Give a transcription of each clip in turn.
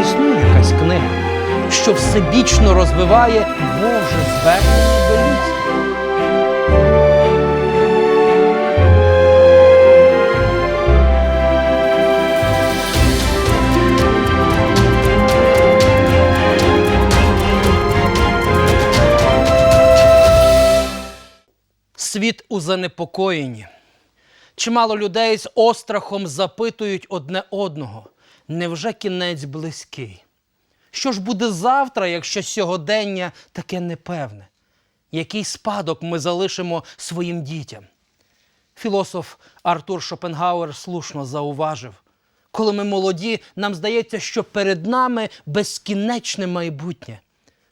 існує якась книга, що всебічно розвиває Боже звернення до людства. Світ у занепокоєнні. Чимало людей з острахом запитують одне одного: невже кінець близький? Що ж буде завтра, якщо сьогодення таке непевне? Який спадок ми залишимо своїм дітям? Філософ Артур Шопенгауер слушно зауважив: коли ми молоді, нам здається, що перед нами безкінечне майбутнє.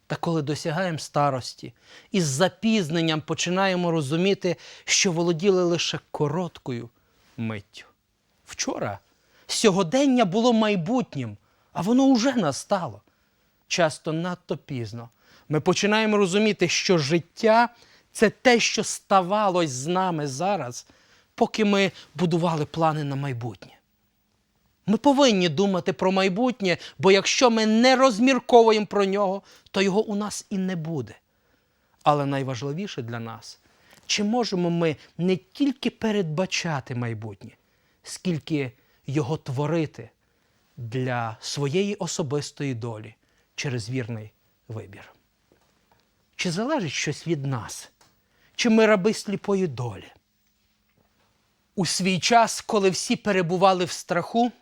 Та коли досягаємо старості і з запізненням починаємо розуміти, що володіли лише короткою миттю. Вчора сьогодення було майбутнім, а воно вже настало. Часто надто пізно ми починаємо розуміти, що життя це те, що ставалось з нами зараз, поки ми будували плани на майбутнє. Ми повинні думати про майбутнє, бо якщо ми не розмірковуємо про нього, то його у нас і не буде. Але найважливіше для нас, чи можемо ми не тільки передбачати майбутнє, скільки його творити для своєї особистої долі через вірний вибір. Чи залежить щось від нас? Чи ми раби сліпої долі? У свій час, коли всі перебували в страху,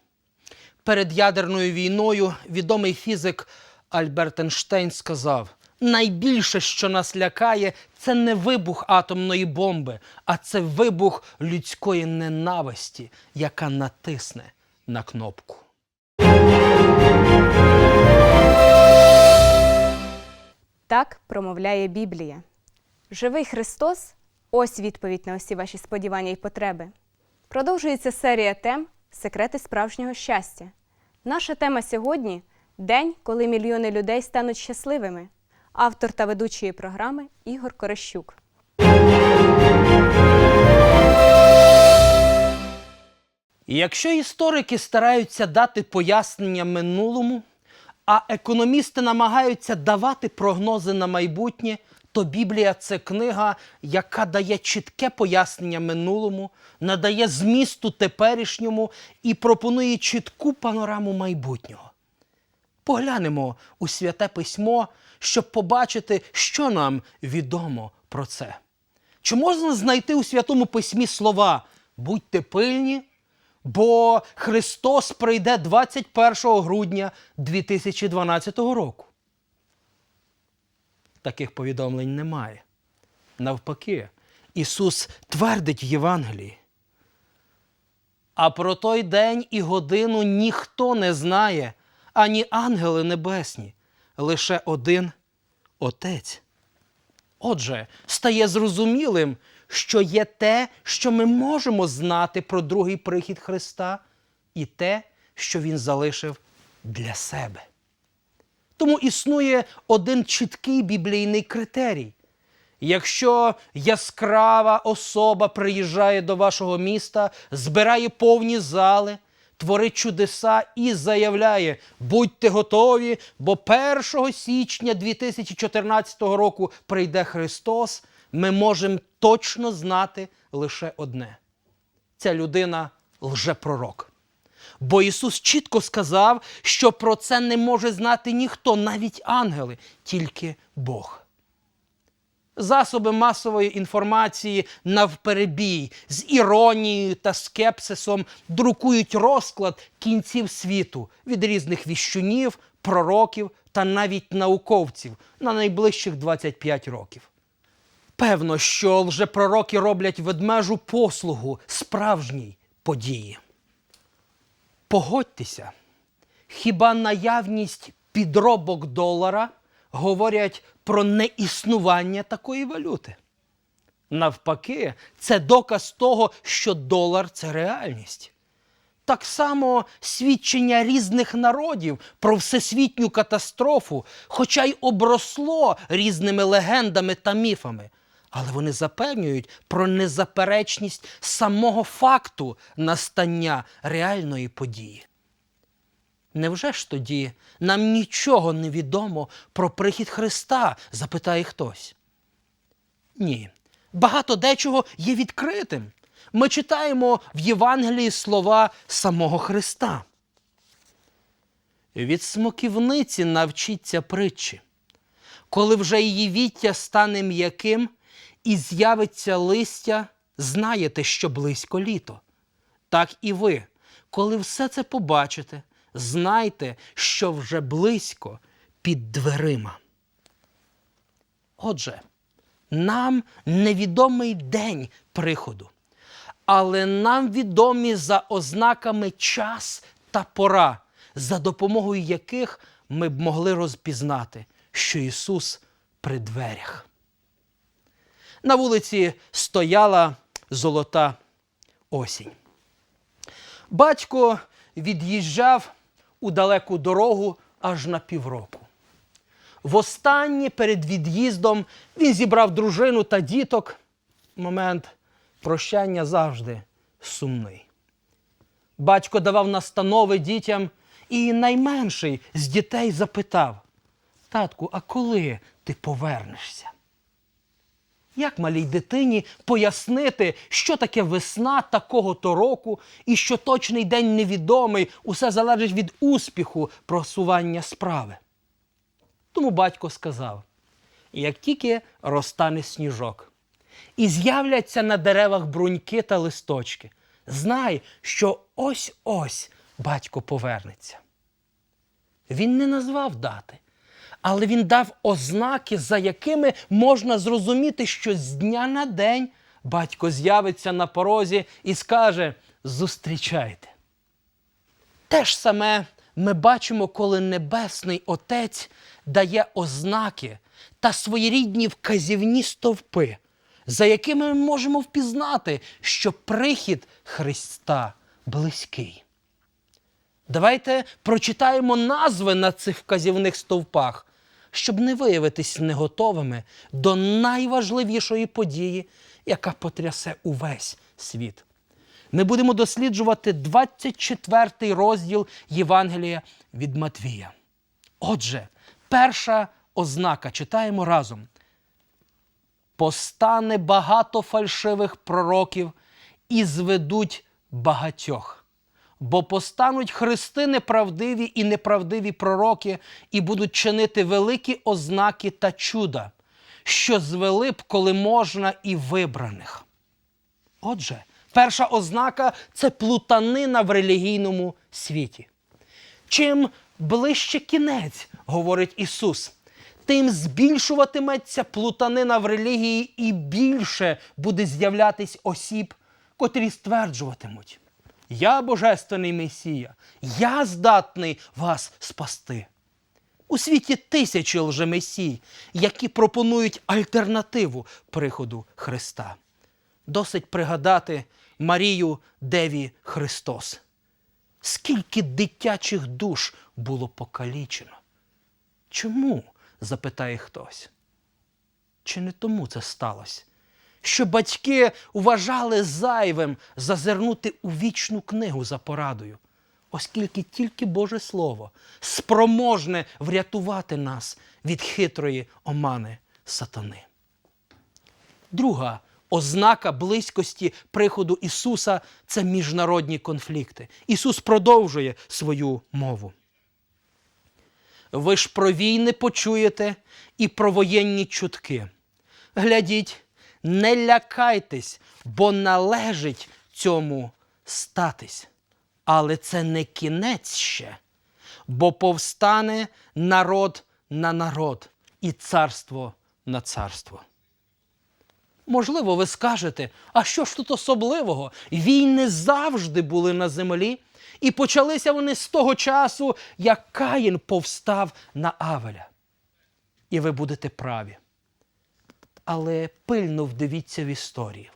перед ядерною війною відомий фізик Альберт Ейнштейн сказав: найбільше, що нас лякає, це не вибух атомної бомби, а це вибух людської ненависті, яка натисне на кнопку. Так промовляє Біблія. Живий Христос ось відповідь на усі ваші сподівання і потреби. Продовжується серія тем Секрети справжнього щастя. Наша тема сьогодні день, коли мільйони людей стануть щасливими. Автор та ведучої програми Ігор Корещук. Якщо історики стараються дати пояснення минулому, а економісти намагаються давати прогнози на майбутнє, то Біблія це книга, яка дає чітке пояснення минулому, надає змісту теперішньому і пропонує чітку панораму майбутнього. Поглянемо у святе письмо, щоб побачити, що нам відомо про це. Чи можна знайти у святому письмі слова будьте пильні, бо Христос прийде 21 грудня 2012 року? Таких повідомлень немає. Навпаки, Ісус твердить в Євангелії. А про той день і годину ніхто не знає, ані ангели небесні, лише один Отець. Отже, стає зрозумілим, що є те, що ми можемо знати про другий прихід Христа, і те, що Він залишив для себе. Тому існує один чіткий біблійний критерій. Якщо яскрава особа приїжджає до вашого міста, збирає повні зали, творить чудеса і заявляє: будьте готові, бо 1 січня 2014 року прийде Христос, ми можемо точно знати лише одне: ця людина лжепророк. Бо Ісус чітко сказав, що про це не може знати ніхто, навіть ангели, тільки Бог. Засоби масової інформації навперебій з іронією та скепсисом друкують розклад кінців світу від різних віщунів, пророків та навіть науковців на найближчих 25 років. Певно, що лжепророки роблять ведмежу послугу справжній події. Погодьтеся, хіба наявність підробок долара говорять про неіснування такої валюти? Навпаки, це доказ того, що долар це реальність. Так само свідчення різних народів про всесвітню катастрофу, хоча й обросло різними легендами та міфами, але вони запевнюють про незаперечність самого факту настання реальної події. Невже ж тоді нам нічого не відомо про прихід Христа? запитає хтось. Ні, багато дечого є відкритим. Ми читаємо в Євангелії слова самого Христа. Від смоківниці навчіться притчі. Коли вже її віття стане м'яким і з'явиться листя, знаєте, що близько літо. Так і ви, коли все це побачите, знайте, що вже близько під дверима. Отже, нам невідомий день приходу, але нам відомі за ознаками час та пора, за допомогою яких ми б могли розпізнати, що Ісус при дверях. На вулиці стояла золота осінь. Батько від'їжджав у далеку дорогу аж на півроку. Востаннє перед від'їздом він зібрав дружину та діток. Момент прощання завжди сумний. Батько давав настанови дітям, і найменший з дітей запитав: Татку, а коли ти повернешся? Як малій дитині пояснити, що таке весна такого-то року, і що точний день невідомий, усе залежить від успіху просування справи? Тому батько сказав: як тільки розтане сніжок, і з'являться на деревах бруньки та листочки, знай, що ось-ось батько повернеться. Він не назвав дати, але він дав ознаки, за якими можна зрозуміти, що з дня на день батько з'явиться на порозі і скаже: Зустрічайте. Те ж саме ми бачимо, коли Небесний Отець дає ознаки та своєрідні вказівні стовпи, за якими ми можемо впізнати, що прихід Христа близький. Давайте прочитаємо назви на цих вказівних стовпах, щоб не виявитись неготовими до найважливішої події, яка потрясе увесь світ. Ми будемо досліджувати 24 розділ Євангелія від Матвія. Отже, перша ознака читаємо разом. Постане багато фальшивих пророків і зведуть багатьох. Бо постануть хрести неправдиві і неправдиві пророки, і будуть чинити великі ознаки та чуда, що звели б, коли можна, і вибраних. Отже, перша ознака це плутанина в релігійному світі. Чим ближче кінець, говорить Ісус, тим збільшуватиметься плутанина в релігії і більше буде з'являтись осіб, котрі стверджуватимуть. Я божественний Месія, я здатний вас спасти. У світі тисячі лжемесій, які пропонують альтернативу приходу Христа. Досить пригадати Марію Деві Христос. Скільки дитячих душ було покалічено? Чому? запитає хтось. Чи не тому це сталося? Що батьки вважали зайвим зазирнути у вічну книгу за порадою, оскільки тільки Боже Слово спроможне врятувати нас від хитрої омани сатани. Друга ознака близькості приходу Ісуса це міжнародні конфлікти. Ісус продовжує свою мову. Ви ж про війни почуєте і про воєнні чутки. Глядіть, не лякайтесь, бо належить цьому статись. Але це не кінець ще, бо повстане народ на народ і царство на царство. Можливо, ви скажете, а що ж тут особливого? Війни завжди були на землі, і почалися вони з того часу, як Каїн повстав на Авеля. І ви будете праві. Але пильно вдивіться в історію.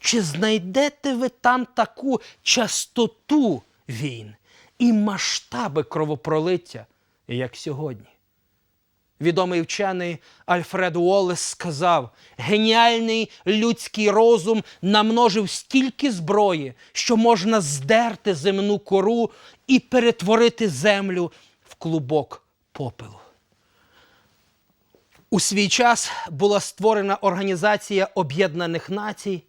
Чи знайдете ви там таку частоту війн і масштаби кровопролиття, як сьогодні? Відомий вчений Альфред Уоллес сказав: геніальний людський розум намножив стільки зброї, що можна здерти земну кору і перетворити землю в клубок попелу. У свій час була створена Організація Об'єднаних Націй,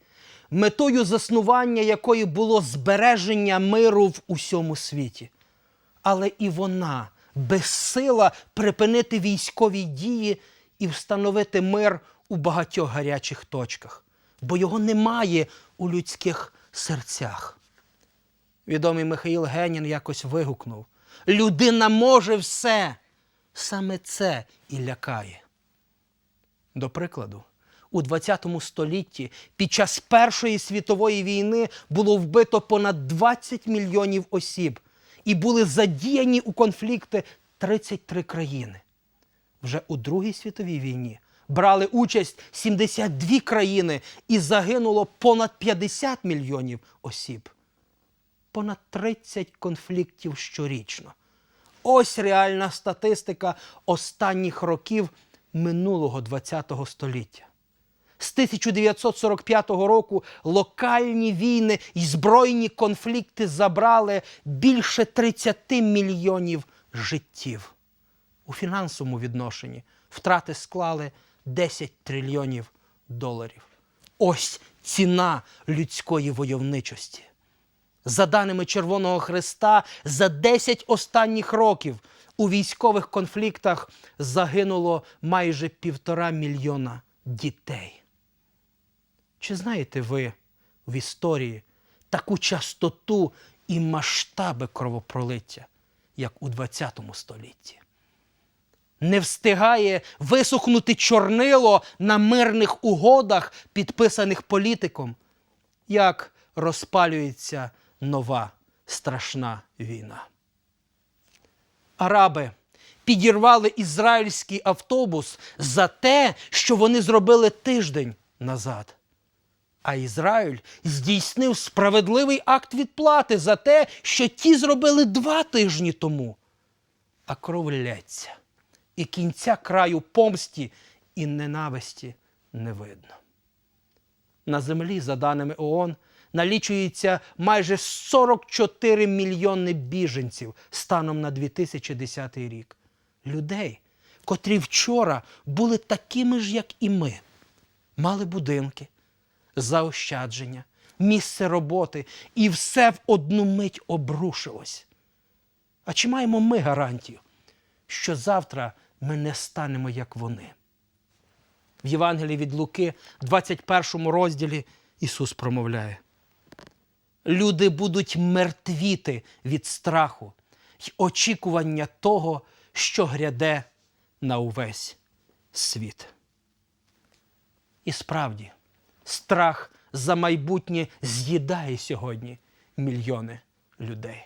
метою заснування якої було збереження миру в усьому світі. Але і вона безсила припинити військові дії і встановити мир у багатьох гарячих точках, бо його немає у людських серцях. Відомий Михаїл Генін якось вигукнув: людина може все, саме це і лякає. До прикладу, у ХХ столітті під час Першої світової війни було вбито понад 20 мільйонів осіб і були задіяні у конфлікти 33 країни. Вже у Другій світовій війні брали участь 72 країни і загинуло понад 50 мільйонів осіб. Понад 30 конфліктів щорічно. Ось реальна статистика останніх років минулого ХХ століття. З 1945 року локальні війни і збройні конфлікти забрали більше 30 мільйонів життів. У фінансовому відношенні втрати склали 10 трильйонів доларів. Ось ціна людської войовничості. За даними Червоного Христа, за 10 останніх років у військових конфліктах загинуло майже півтора мільйона дітей. Чи знаєте ви в історії таку частоту і масштаби кровопролиття, як у ХХ столітті? Не встигає висохнути чорнило на мирних угодах, підписаних політиком, як розпалюється нова страшна війна. Араби підірвали ізраїльський автобус за те, що вони зробили тиждень назад. А Ізраїль здійснив справедливий акт відплати за те, що ті зробили два тижні тому. А кров лється, і кінця краю помсті і ненависті не видно. На землі, за даними ООН, налічується майже 44 мільйони біженців станом на 2010 рік. Людей, котрі вчора були такими ж, як і ми, мали будинки, заощадження, місце роботи, і все в одну мить обрушилось. А чи маємо ми гарантію, що завтра ми не станемо як вони? В Євангелії від Луки, 21 розділі, Ісус промовляє: Люди будуть мертвіти від страху й очікування того, що гряде на увесь світ. І справді, страх за майбутнє з'їдає сьогодні мільйони людей.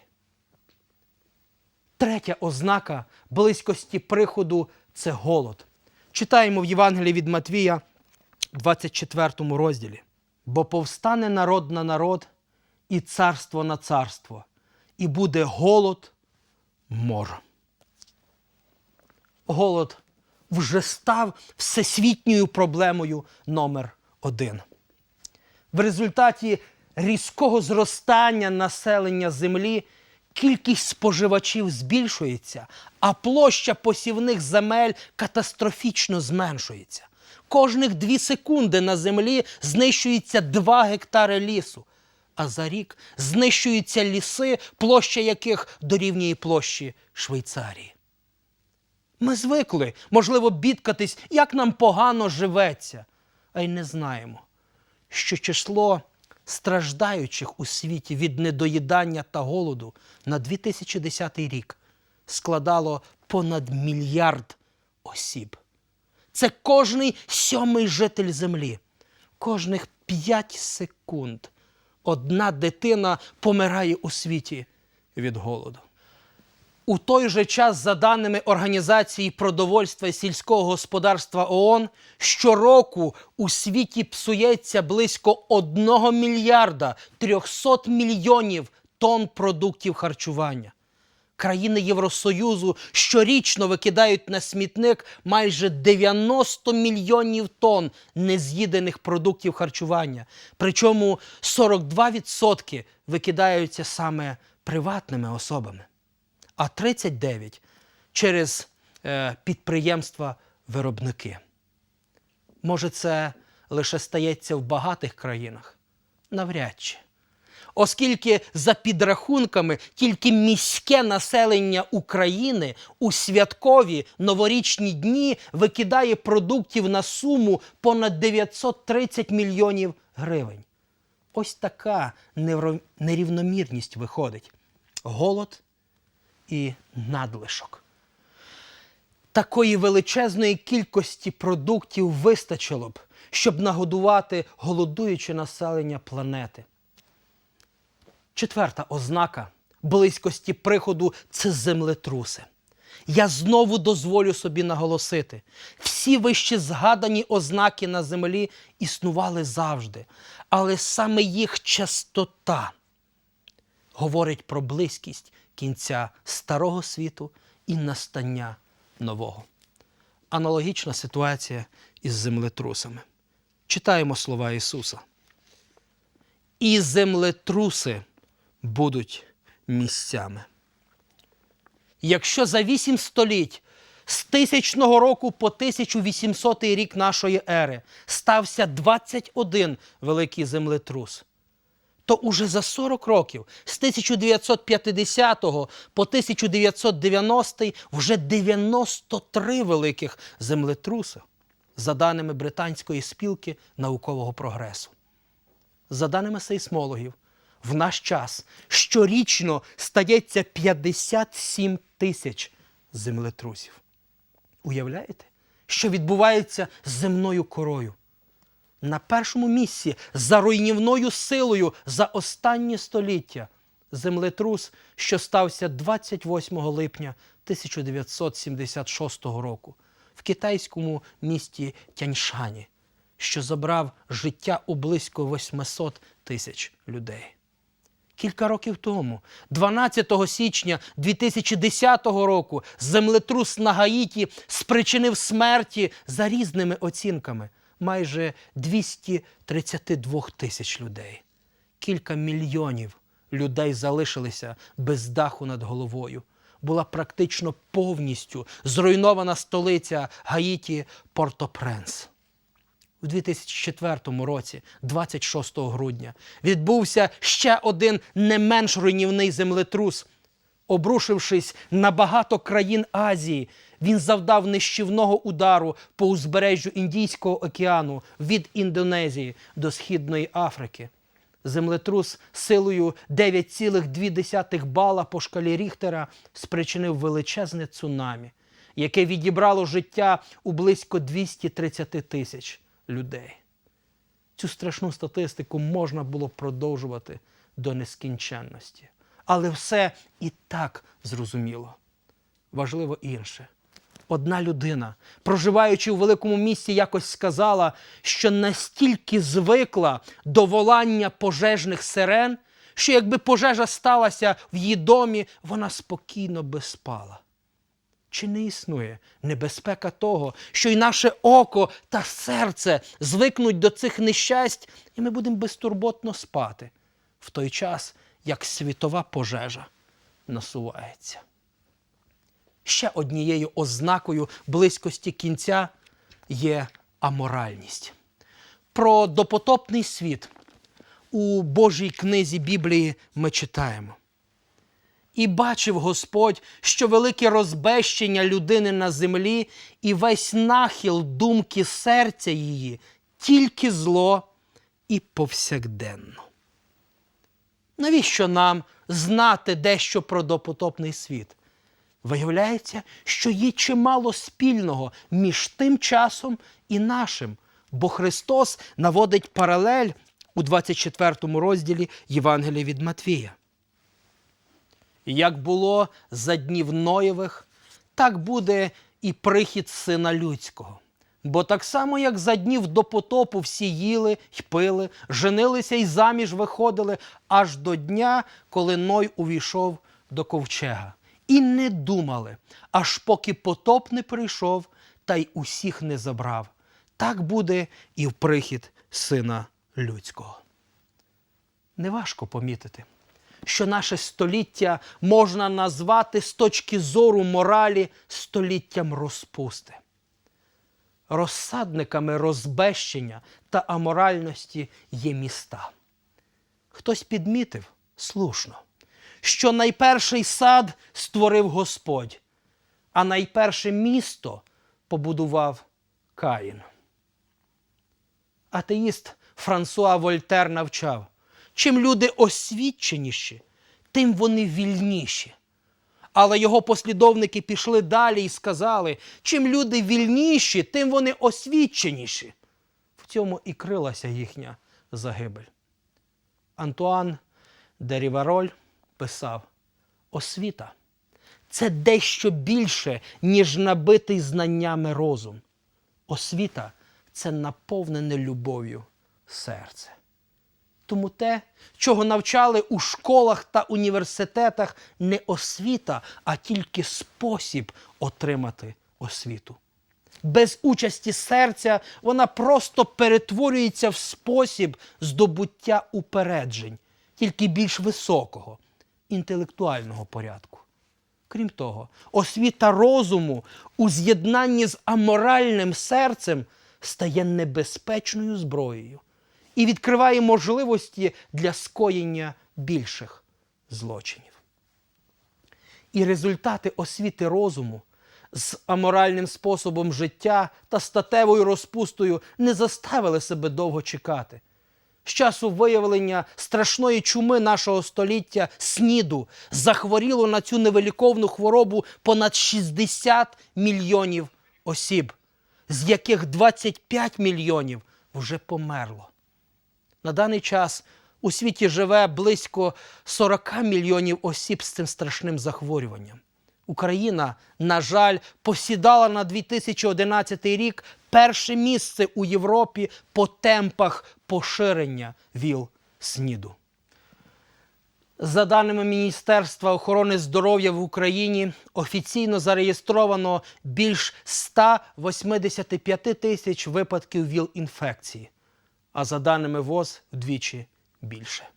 Третя ознака близькості приходу це голод. Читаємо в Євангелії від Матвія, 24 розділі. Бо повстане народ на народ, і царство на царство, і буде голод мор. Голод вже став всесвітньою проблемою номер один. В результаті різкого зростання населення землі кількість споживачів збільшується, а площа посівних земель катастрофічно зменшується. Кожних дві секунди на землі знищується 2 гектари лісу, а за рік знищуються ліси, площа яких дорівнює площі Швейцарії. Ми звикли, можливо, бідкатись, як нам погано живеться, а й не знаємо, що число страждаючих у світі від недоїдання та голоду на 2010 рік складало понад мільярд осіб. Це кожний сьомий житель землі. Кожних 5 секунд одна дитина помирає у світі від голоду. У той же час, за даними Організації продовольства і сільського господарства ООН, щороку у світі псується близько 1 мільярда 300 мільйонів тонн продуктів харчування. Країни Євросоюзу щорічно викидають на смітник майже 90 мільйонів тонн нез'їдених продуктів харчування. Причому 42% викидаються саме приватними особами, а 39% через е, підприємства-виробники. Може, це лише стається в багатих країнах? Навряд чи. Оскільки за підрахунками тільки міське населення України у святкові новорічні дні викидає продуктів на суму понад 930 мільйонів гривень. Ось така нерівномірність виходить: голод і надлишок. Такої величезної кількості продуктів вистачило б, щоб нагодувати голодуюче населення планети. Четверта ознака близькості приходу це землетруси. Я знову дозволю собі наголосити: всі вище згадані ознаки на землі існували завжди, але саме їх частота говорить про близькість кінця старого світу і настання нового. Аналогічна ситуація із землетрусами. Читаємо слова Ісуса. І землетруси будуть місцями. Якщо за вісім століть з тисячного року по 1800 рік нашої ери стався 21 великий землетрус, то уже за 40 років з 1950 по 1990 вже 93 великих землетруси, за даними Британської спілки наукового прогресу. За даними сейсмологів, в наш час щорічно стається 57 тисяч землетрусів. Уявляєте, що відбувається з земною корою? На першому місці за руйнівною силою за останнє століття землетрус, що стався 28 липня 1976 року в китайському місті Тяньшані, що забрав життя у близько 800 тисяч людей. Кілька років тому, 12 січня 2010 року, землетрус на Гаїті спричинив смерті за різними оцінками майже 232 тисяч людей. Кілька мільйонів людей залишилися без даху над головою. Була практично повністю зруйнована столиця Гаїті Порто-Пренс. У 2004 році, 26 грудня, відбувся ще один не менш руйнівний землетрус. Обрушившись на багато країн Азії, він завдав нищівного удару по узбережжю Індійського океану від Індонезії до Східної Африки. Землетрус силою 9,2 бала по шкалі Ріхтера спричинив величезне цунамі, яке відібрало життя у близько 230 тисяч людей. Цю страшну статистику можна було продовжувати до нескінченності. Але все і так зрозуміло. Важливо інше. Одна людина, проживаючи у великому місті, якось сказала, що настільки звикла до волання пожежних сирен, що якби пожежа сталася в її домі, вона спокійно би спала. Чи не існує небезпека того, що й наше око та серце звикнуть до цих нещасть, і ми будемо безтурботно спати в той час, як світова пожежа насувається? Ще однією ознакою близькості кінця є аморальність. Про допотопний світ у Божій книзі Біблії ми читаємо. І бачив Господь, що велике розбещення людини на землі і весь нахил думки серця її, тільки зло і повсякденно. Навіщо нам знати дещо про допотопний світ? Виявляється, що є чимало спільного між тим часом і нашим, бо Христос наводить паралель у 24 розділі Євангелія від Матвія. Як було за днів Ноєвих, так буде і прихід сина людського. Бо так само, як за днів до потопу всі їли й пили, женилися й заміж виходили, аж до дня, коли Ной увійшов до ковчега. і не думали, аж поки потоп не прийшов та й усіх не забрав. Так буде і в прихід сина людського. Неважко помітити, що наше століття можна назвати з точки зору моралі століттям розпусти. Розсадниками розбещення та аморальності є міста. Хтось підмітив слушно, що найперший сад створив Господь, а найперше місто побудував Каїн. Атеїст Франсуа Вольтер навчав, чим люди освіченіші, тим вони вільніші. Але його послідовники пішли далі і сказали, чим люди вільніші, тим вони освіченіші. В цьому і крилася їхня загибель. Антуан де Рівароль писав: освіта це дещо більше, ніж набитий знаннями розум. Освіта це наповнене любов'ю серце. Тому те, чого навчали у школах та університетах, не освіта, а тільки спосіб отримати освіту. Без участі серця вона просто перетворюється в спосіб здобуття упереджень, тільки більш високого, інтелектуального порядку. Крім того, освіта розуму у з'єднанні з аморальним серцем стає небезпечною зброєю і відкриває можливості для скоєння більших злочинів. І результати освіти розуму з аморальним способом життя та статевою розпустою не заставили себе довго чекати. З часу виявлення страшної чуми нашого століття сніду захворіло на цю невиліковну хворобу понад 60 мільйонів осіб, з яких 25 мільйонів вже померло. На даний час у світі живе близько 40 мільйонів осіб з цим страшним захворюванням. Україна, на жаль, посідала на 2011 рік перше місце у Європі по темпах поширення ВІЛ-СНІДу. За даними Міністерства охорони здоров'я в Україні, офіційно зареєстровано більш 185 тисяч випадків ВІЛ-інфекції, а за даними ВОЗ вдвічі більше.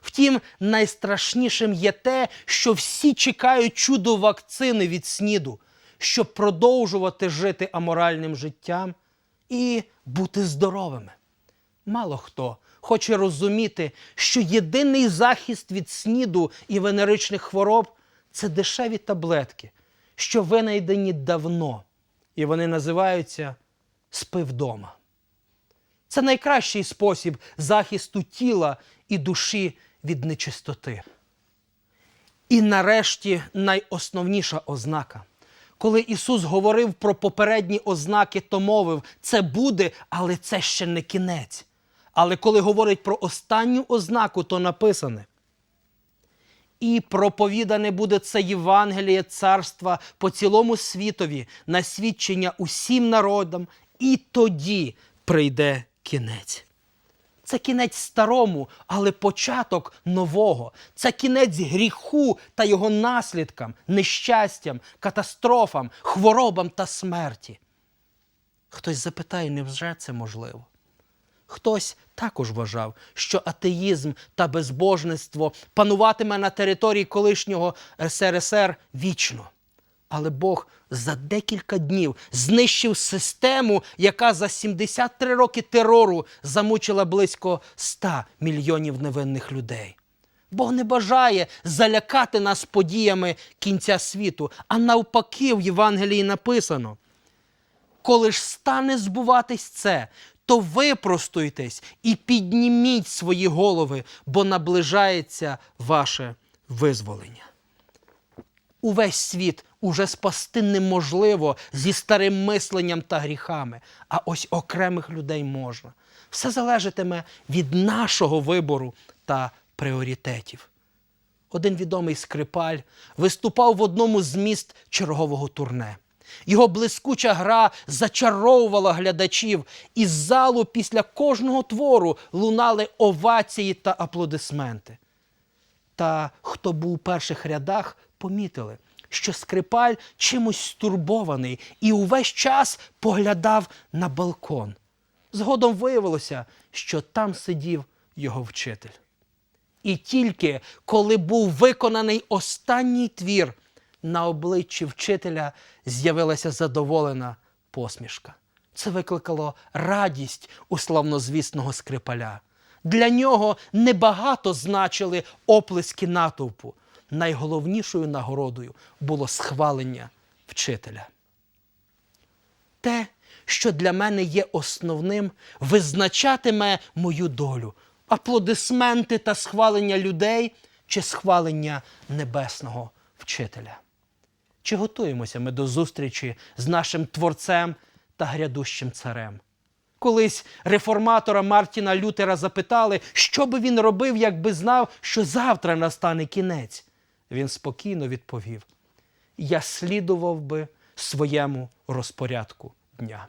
Втім, найстрашнішим є те, що всі чекають чудо вакцини від СНІДу, щоб продовжувати жити аморальним життям і бути здоровими. Мало хто хоче розуміти, що єдиний захист від СНІДу і венеричних хвороб це дешеві таблетки, що винайдені давно, і вони називаються спи вдома. Це найкращий спосіб захисту тіла і душі від нечистоти. І нарешті найосновніша ознака. Коли Ісус говорив про попередні ознаки, то мовив, це буде, але це ще не кінець. Але коли говорить про останню ознаку, то написане. І проповідане буде це Євангеліє царства по цілому світові на свідчення усім народам, і тоді прийде кінець. Це кінець старому, але початок нового. Це кінець гріху та його наслідкам, нещастям, катастрофам, хворобам та смерті. Хтось запитає, невже це можливо? Хтось також вважав, що атеїзм та безбожництво пануватиме на території колишнього СРСР вічно. Але Бог за декілька днів знищив систему, яка за 73 роки терору замучила близько 100 мільйонів невинних людей. Бог не бажає залякати нас подіями кінця світу, а навпаки, в Євангелії написано: коли ж стане збуватись це, то випростуйтесь і підніміть свої голови, бо наближається ваше визволення. Увесь світ уже спасти неможливо зі старим мисленням та гріхами, а ось окремих людей можна. Все залежатиме від нашого вибору та пріоритетів. Один відомий скрипаль виступав в одному з міст чергового турне. Його блискуча гра зачаровувала глядачів, із залу після кожного твору лунали овації та аплодисменти. Та хто був у перших рядах, помітили, що скрипаль чимось стурбований і увесь час поглядав на балкон. Згодом виявилося, що там сидів його вчитель. І тільки коли був виконаний останній твір, на обличчі вчителя з'явилася задоволена посмішка. Це викликало радість у славнозвісного скрипаля. Для нього небагато значили оплески натовпу. Найголовнішою нагородою було схвалення вчителя. Те, що для мене є основним, визначатиме мою долю. Аплодисменти та схвалення людей чи схвалення небесного вчителя. Чи готуємося ми до зустрічі з нашим творцем та грядущим царем? Колись реформатора Мартіна Лютера запитали, що би він робив, якби знав, що завтра настане кінець. Він спокійно відповів: Я слідував би своєму розпорядку дня.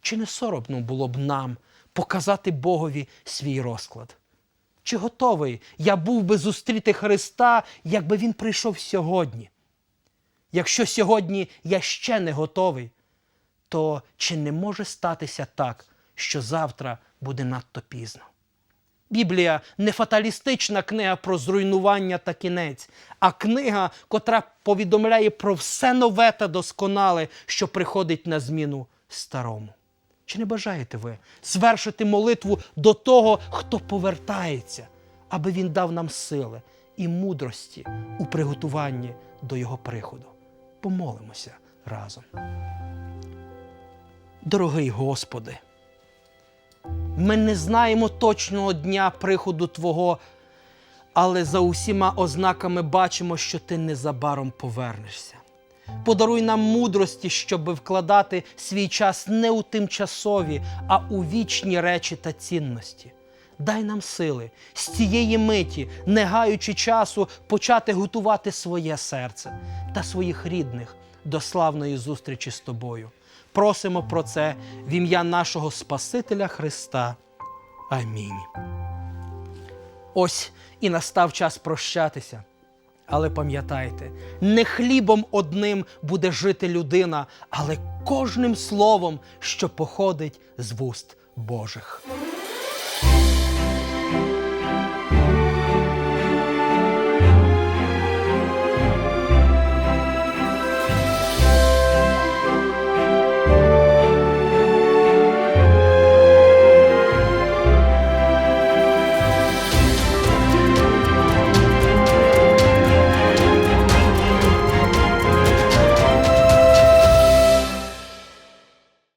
Чи не соромно було б нам показати Богові свій розклад? Чи готовий я був би зустріти Христа, якби Він прийшов сьогодні? Якщо сьогодні я ще не готовий, то чи не може статися так, що завтра буде надто пізно? Біблія не фаталістична книга про зруйнування та кінець, а книга, котра повідомляє про все нове та досконале, що приходить на зміну старому. Чи не бажаєте ви звершити молитву до того, хто повертається, аби він дав нам сили і мудрості у приготуванні до його приходу? Помолимося разом. Дорогий Господи, ми не знаємо точного дня приходу Твого, але за усіма ознаками бачимо, що Ти незабаром повернешся. Подаруй нам мудрості, щоб вкладати свій час не у тимчасові, а у вічні речі та цінності. Дай нам сили з цієї миті, не гаючи часу, почати готувати своє серце та своїх рідних до славної зустрічі з тобою. Просимо про це в ім'я нашого Спасителя Христа. Амінь. Ось і настав час прощатися. Але пам'ятайте, не хлібом одним буде жити людина, але кожним словом, що походить з вуст Божих.